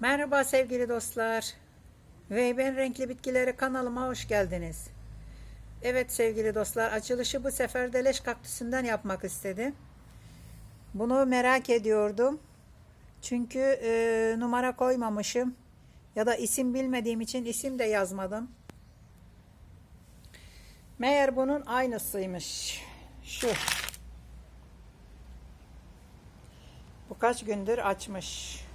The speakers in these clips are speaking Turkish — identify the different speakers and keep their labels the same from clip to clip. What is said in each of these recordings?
Speaker 1: Merhaba sevgili dostlar. Ve ben Renkli Bitkileri kanalıma hoş geldiniz. Evet sevgili dostlar açılışı bu sefer de leş kaktüsünden yapmak istedim. Bunu merak ediyordum. Çünkü e, numara koymamışım. Ya da isim bilmediğim için isim de yazmadım. Meğer bunun aynısıymış. Şu. Bu kaç gündür açmış.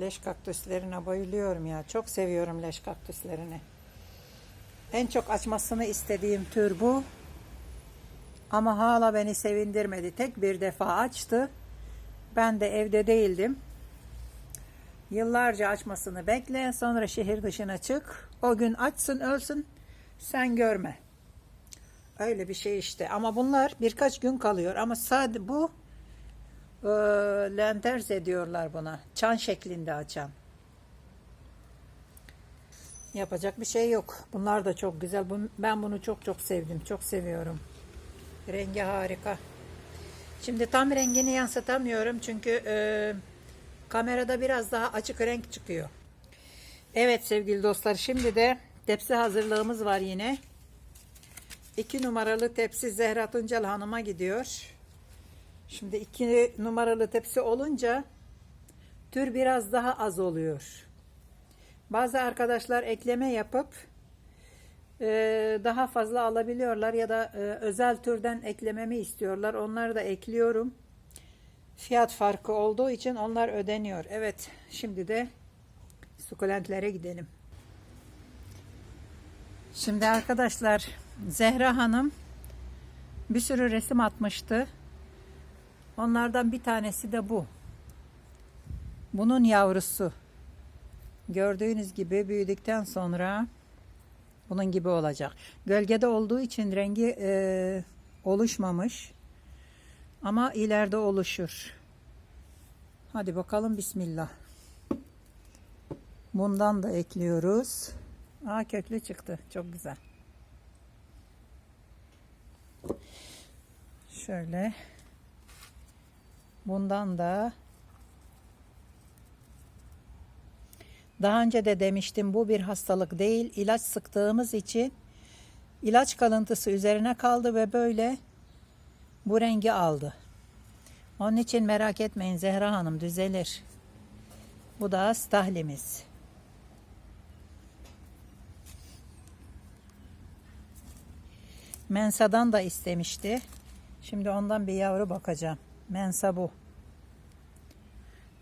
Speaker 1: Leş kaktüslerine bayılıyorum ya. Çok seviyorum leş kaktüslerini. En çok açmasını istediğim tür bu. Ama hala beni sevindirmedi. Tek bir defa açtı. Ben de evde değildim. Yıllarca açmasını bekle. Sonra şehir dışına çık. O gün açsın ölsün. Sen görme. Öyle bir şey işte. Ama bunlar birkaç gün kalıyor. Ama sadece bu e, lenterz ediyorlar buna. Çan şeklinde açan. Yapacak bir şey yok. Bunlar da çok güzel. Ben bunu çok çok sevdim. Çok seviyorum. Rengi harika. Şimdi tam rengini yansıtamıyorum çünkü e, kamerada biraz daha açık renk çıkıyor. Evet sevgili dostlar şimdi de tepsi hazırlığımız var yine. 2 numaralı tepsi Zehra Tuncel Hanım'a gidiyor. Şimdi 2 numaralı tepsi olunca tür biraz daha az oluyor. Bazı arkadaşlar ekleme yapıp e, daha fazla alabiliyorlar ya da e, özel türden eklememi istiyorlar. Onları da ekliyorum. Fiyat farkı olduğu için onlar ödeniyor. Evet şimdi de sukulentlere gidelim. Şimdi arkadaşlar Zehra Hanım bir sürü resim atmıştı. Onlardan bir tanesi de bu. Bunun yavrusu. Gördüğünüz gibi büyüdükten sonra bunun gibi olacak. Gölgede olduğu için rengi e, oluşmamış. Ama ileride oluşur. Hadi bakalım bismillah. Bundan da ekliyoruz. Aa köklü çıktı. Çok güzel. Şöyle. Bundan da daha önce de demiştim bu bir hastalık değil. İlaç sıktığımız için ilaç kalıntısı üzerine kaldı ve böyle bu rengi aldı. Onun için merak etmeyin Zehra Hanım düzelir. Bu da stahlimiz. Mensa'dan da istemişti. Şimdi ondan bir yavru bakacağım. Mensa bu.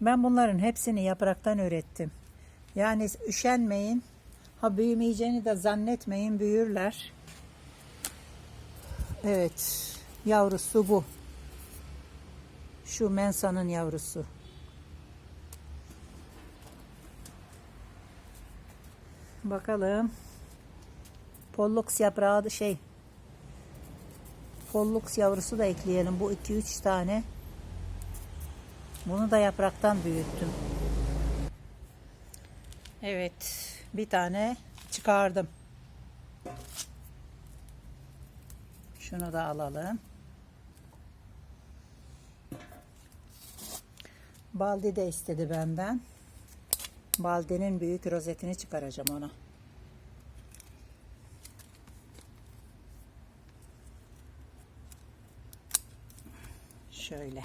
Speaker 1: Ben bunların hepsini yapraktan ürettim. Yani üşenmeyin. Ha büyümeyeceğini de zannetmeyin büyürler. Evet. Yavrusu bu. Şu Mensa'nın yavrusu. Bakalım. Pollux yaprağı şey Pollux yavrusu da ekleyelim. Bu 2-3 tane. Bunu da yapraktan büyüttüm. Evet. Bir tane çıkardım. Şunu da alalım. Baldi de istedi benden. Baldi'nin büyük rozetini çıkaracağım ona. Şöyle.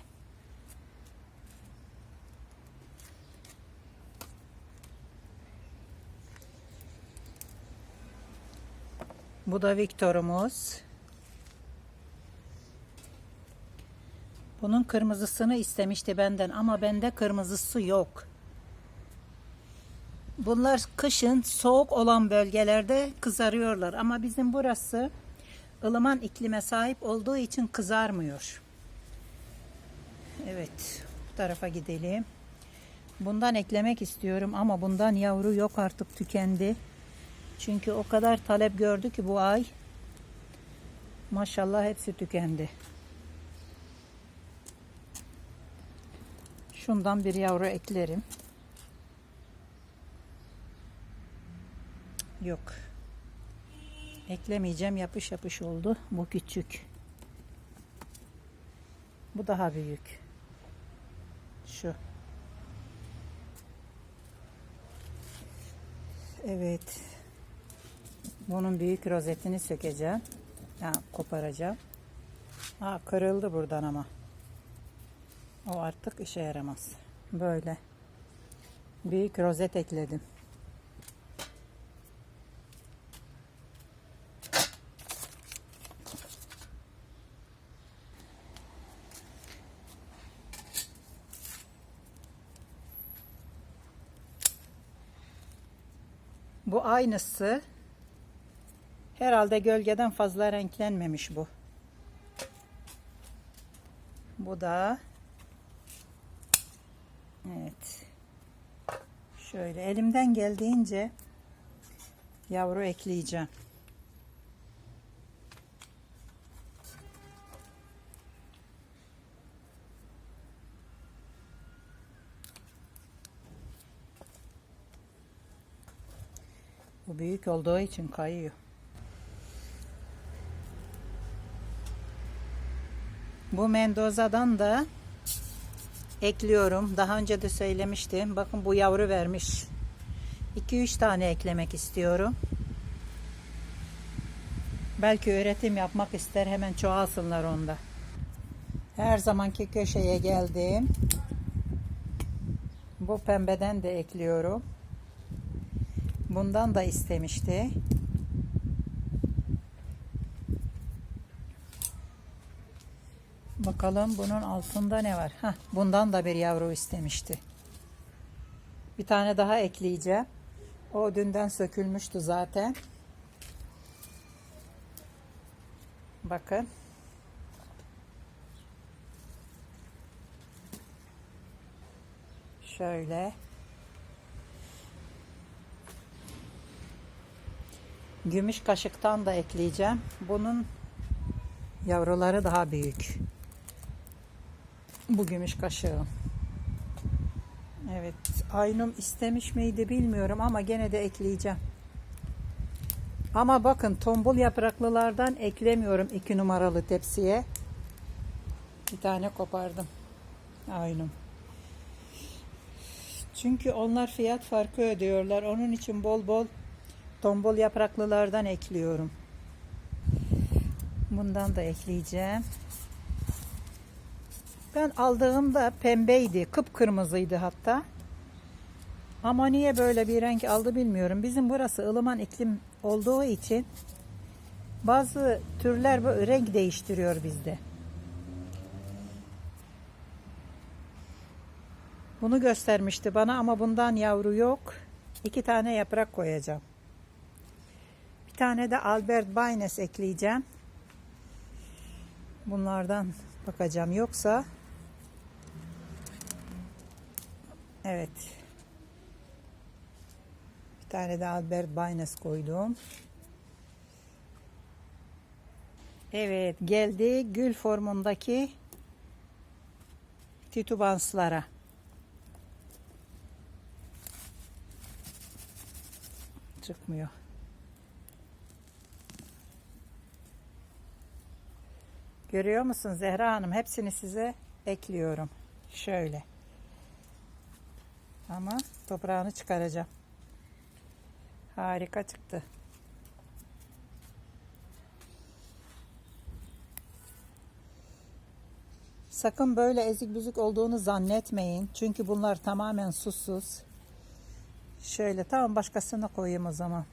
Speaker 1: Bu da Victor'umuz. Bunun kırmızısını istemişti benden ama bende kırmızısı yok. Bunlar kışın soğuk olan bölgelerde kızarıyorlar ama bizim burası ılıman iklime sahip olduğu için kızarmıyor. Evet, bu tarafa gidelim. Bundan eklemek istiyorum ama bundan yavru yok artık tükendi. Çünkü o kadar talep gördü ki bu ay. Maşallah hepsi tükendi. Şundan bir yavru eklerim. Yok. Eklemeyeceğim. Yapış yapış oldu. Bu küçük. Bu daha büyük. şu. Evet. Bunun büyük rozetini sökeceğim. Ha, koparacağım. Ha, kırıldı buradan ama. O artık işe yaramaz. Böyle. Büyük rozet ekledim. Bu aynısı. Herhalde gölgeden fazla renklenmemiş bu. Bu da Evet. Şöyle elimden geldiğince yavru ekleyeceğim. Bu büyük olduğu için kayıyor. Bu Mendoza'dan da ekliyorum. Daha önce de söylemiştim. Bakın bu yavru vermiş. 2-3 tane eklemek istiyorum. Belki üretim yapmak ister. Hemen çoğalsınlar onda. Her zamanki köşeye geldim. Bu pembeden de ekliyorum. Bundan da istemişti. Bakalım bunun altında ne var? Heh, bundan da bir yavru istemişti. Bir tane daha ekleyeceğim. O dünden sökülmüştü zaten. Bakın. Şöyle. Gümüş kaşıktan da ekleyeceğim. Bunun yavruları daha büyük. Bu gümüş kaşığı. Evet. Aynum istemiş miydi bilmiyorum ama gene de ekleyeceğim. Ama bakın tombul yapraklılardan eklemiyorum iki numaralı tepsiye. Bir tane kopardım. Aynum. Çünkü onlar fiyat farkı ödüyorlar. Onun için bol bol tombul yapraklılardan ekliyorum. Bundan da ekleyeceğim. Ben aldığımda pembeydi, kıpkırmızıydı hatta. Ama niye böyle bir renk aldı bilmiyorum. Bizim burası ılıman iklim olduğu için bazı türler bu renk değiştiriyor bizde. Bunu göstermişti bana ama bundan yavru yok. İki tane yaprak koyacağım. Bir tane de Albert Baynes ekleyeceğim. Bunlardan bakacağım. Yoksa Evet. Bir tane de Albert Baynes koydum. Evet geldi gül formundaki titubanslara. Çıkmıyor. Görüyor musun Zehra Hanım? Hepsini size ekliyorum. Şöyle. Ama toprağını çıkaracağım. Harika çıktı. Sakın böyle ezik büzük olduğunu zannetmeyin. Çünkü bunlar tamamen susuz. Şöyle tamam başkasına koyayım o zaman.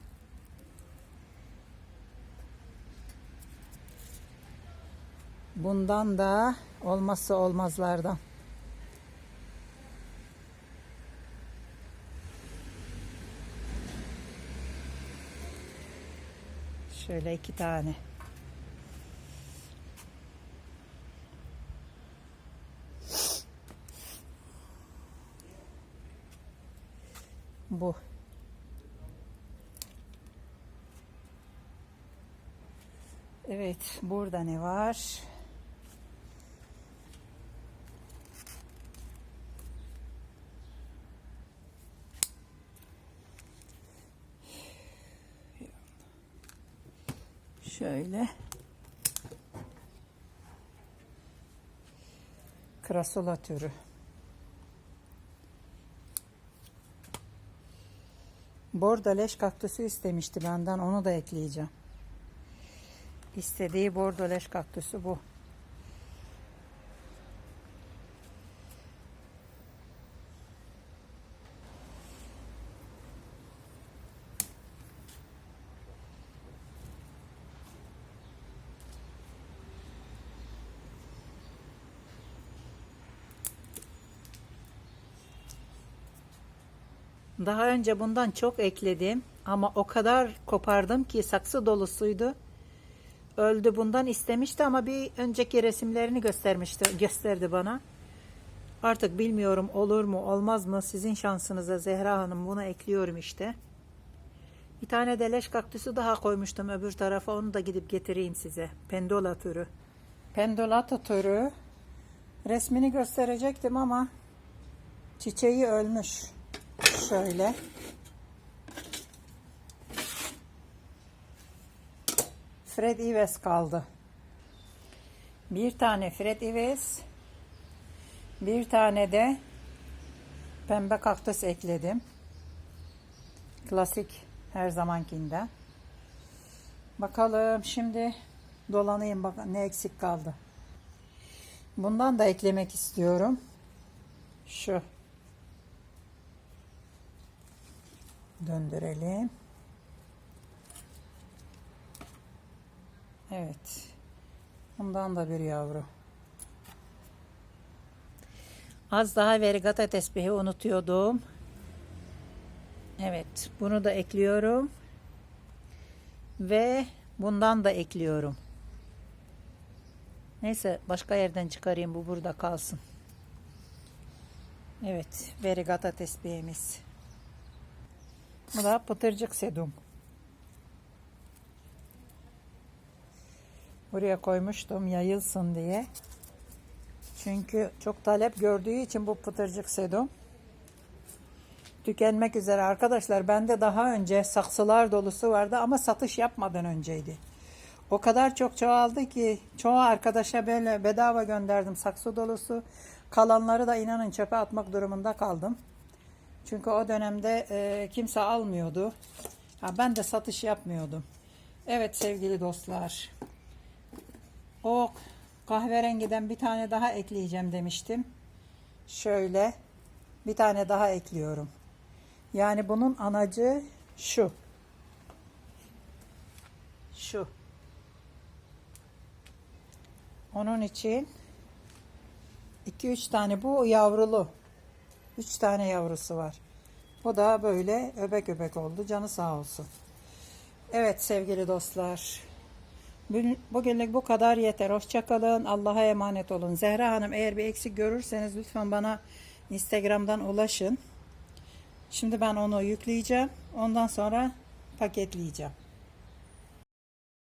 Speaker 1: Bundan da olmazsa olmazlardan. Şöyle iki tane. Bu. Evet, burada ne var? Karasola türü. Borda leş kaktüsü istemişti benden. Onu da ekleyeceğim. İstediği bordo leş kaktüsü bu. Daha önce bundan çok ekledim ama o kadar kopardım ki saksı dolusuydu. Öldü bundan istemişti ama bir önceki resimlerini göstermişti, gösterdi bana. Artık bilmiyorum olur mu olmaz mı sizin şansınıza Zehra Hanım buna ekliyorum işte. Bir tane de leş kaktüsü daha koymuştum öbür tarafa onu da gidip getireyim size. Pendola türü. Pendolata türü. Resmini gösterecektim ama çiçeği ölmüş. Şöyle. Fred Ives kaldı. Bir tane Fred Ives. Bir tane de pembe kaktüs ekledim. Klasik her zamankinden. Bakalım şimdi dolanayım bak ne eksik kaldı. Bundan da eklemek istiyorum. Şu. Döndürelim. Evet. Bundan da bir yavru. Az daha verigata tesbihi unutuyordum. Evet. Bunu da ekliyorum. Ve bundan da ekliyorum. Neyse başka yerden çıkarayım. Bu burada kalsın. Evet. Verigata tesbihimiz. Bu da pıtırcık sedum. Buraya koymuştum yayılsın diye. Çünkü çok talep gördüğü için bu pıtırcık sedum tükenmek üzere arkadaşlar. Bende daha önce saksılar dolusu vardı ama satış yapmadan önceydi. O kadar çok çoğaldı ki çoğu arkadaşa böyle bedava gönderdim saksı dolusu. Kalanları da inanın çöpe atmak durumunda kaldım. Çünkü o dönemde e, kimse almıyordu. Ha, ben de satış yapmıyordum. Evet sevgili dostlar. O kahverengiden bir tane daha ekleyeceğim demiştim. Şöyle bir tane daha ekliyorum. Yani bunun anacı şu. Şu. Onun için 2-3 tane bu yavrulu. 3 tane yavrusu var. O da böyle öbek öbek oldu. Canı sağ olsun. Evet sevgili dostlar. Bugün- Bugünlük bu kadar yeter. Hoşçakalın. Allah'a emanet olun. Zehra Hanım eğer bir eksik görürseniz lütfen bana Instagram'dan ulaşın. Şimdi ben onu yükleyeceğim. Ondan sonra paketleyeceğim.